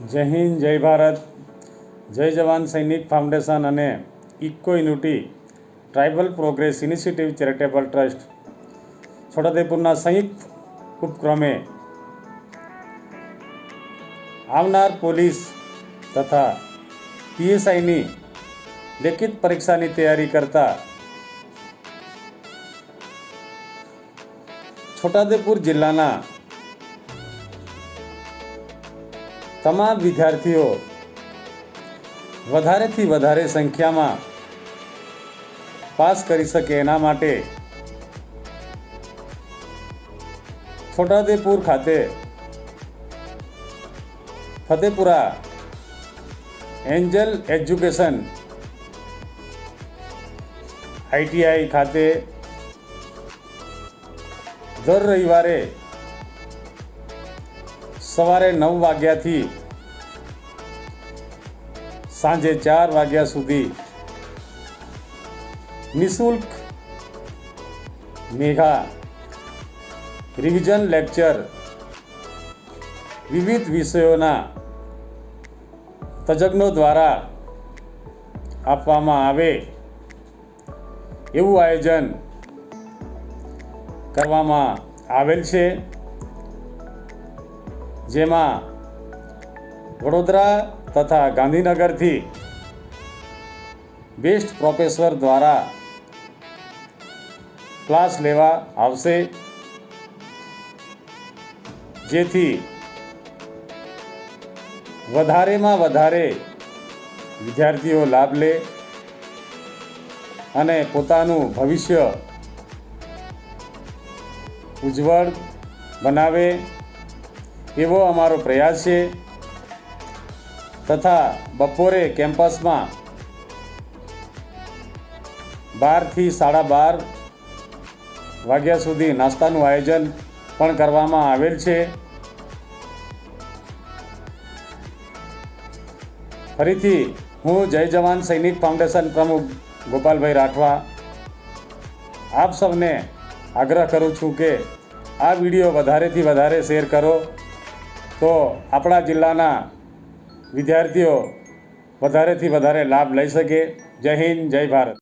જય હિન્દ જય ભારત જય જવાન સૈનિક ફાઉન્ડેશન અને eco unity tribal progress initiative charitable trust છોટાઉદેપુરના સંયુક્ત ઉપક્રમે આવનાર પોલીસ તથા પીએસઆઈની લેખિત પરીક્ષાની તૈયારી કરતા છોટાઉદેપુર જિલ્લાના તમામ વિદ્યાર્થીઓ વધારેથી વધારે સંખ્યામાં પાસ કરી શકે એના માટે છોટાઉદેપુર ખાતે ફતેપુરા એન્જલ એજ્યુકેશન આઈટીઆઈ ખાતે દર રવિવારે સવારે નવ વાગ્યાથી સાંજે ચાર વાગ્યા સુધી નિઃશુલ્ક મેઘા રિવિઝન લેક્ચર વિવિધ વિષયોના તજજ્ઞો દ્વારા આપવામાં આવે એવું આયોજન કરવામાં આવેલ છે. જેમાં વડોદરા તથા ગાંધીનગરથી બેસ્ટ પ્રોફેસર દ્વારા ક્લાસ લેવા આવશે. જેથી વધારેમાં વધારે વિદ્યાર્થીઓ લાભ લે અને પોતાનું ભવિષ્ય ઉજ્જવળ બનાવે. એવો અમારો પ્રયાસ છે. તથા બપોરે કેમ્પસમાં બારથી સાડા બાર વાગ્યા સુધી નાસ્તાનું આયોજન પણ કરવામાં આવેલ છે. ફરીથી હું જય જવાન સૈનિક ફાઉન્ડેશન પ્રમુખ ગોપાલભાઈ રાઠવા આપ સૌને આગ્રહ કરું છું કે આ વીડિયો વધારેથી વધારે શેર કરો. તો આપણા જિલ્લાના વિદ્યાર્થીઓ વધારેથી વધારે લાભ લઈ શકે. જય હિન્દ જય ભારત.